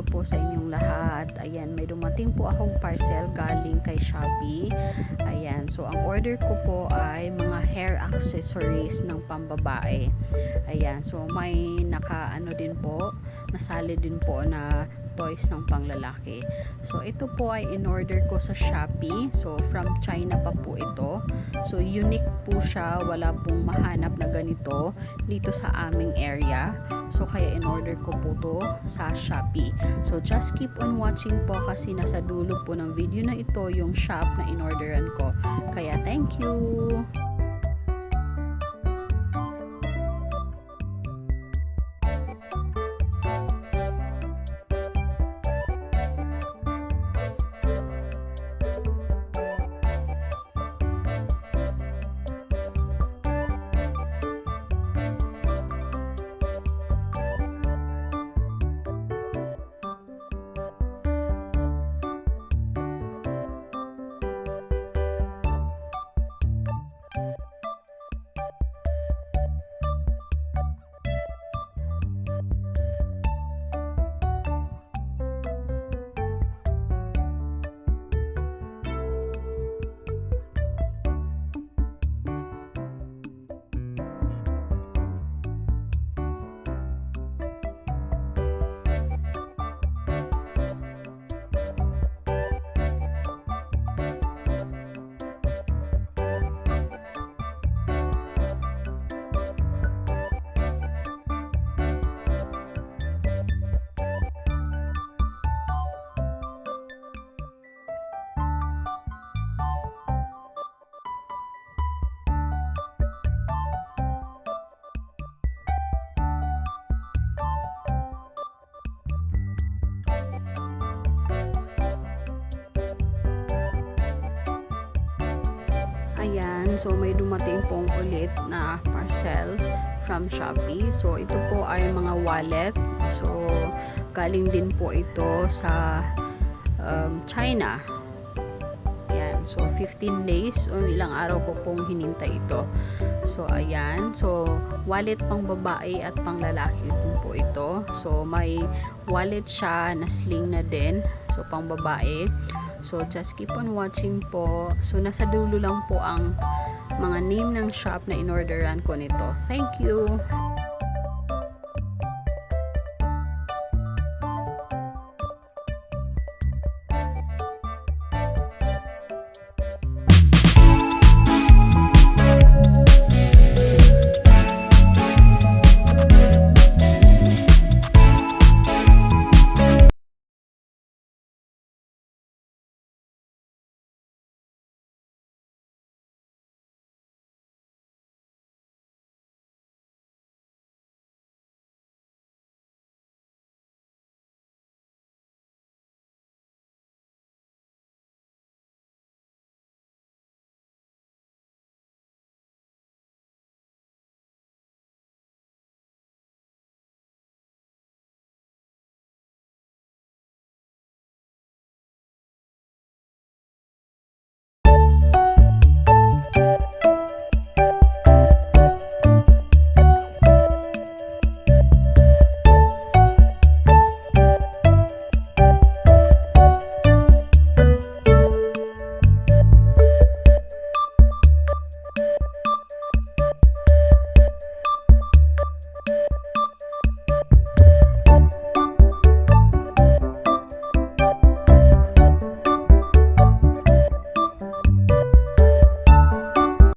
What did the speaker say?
Umaga po sa inyong lahat. Ayan, may dumating po akong parcel galing kay Shopee. Ayan, so ang order ko po ay mga hair accessories ng pambabae. Ayan, so may naka ano din po, nasali din po na toys ng panglalaki. So ito po ay in order ko sa Shopee. So from So unique po siya, wala pong mahanap na ganito dito sa aming area. So, kaya in-order ko po to sa Shopee. So, just keep on watching po kasi nasa dulo po ng video na ito yung shop na in-orderan ko. Kaya, thank you! Ayan, so may dumating pong ulit na parcel from Shopee. So, ito po ay mga wallet. So, galing din po ito sa um, China. Ayan, so 15 days o ilang araw ko pong hinintay ito. So, ayan. So, wallet pang babae at pang lalaki din po ito. So, may wallet siya na sling na din. So, pang babae. So, just keep on watching po. So, nasa dulo lang po ang mga name ng shop na inorderan ko nito. Thank you!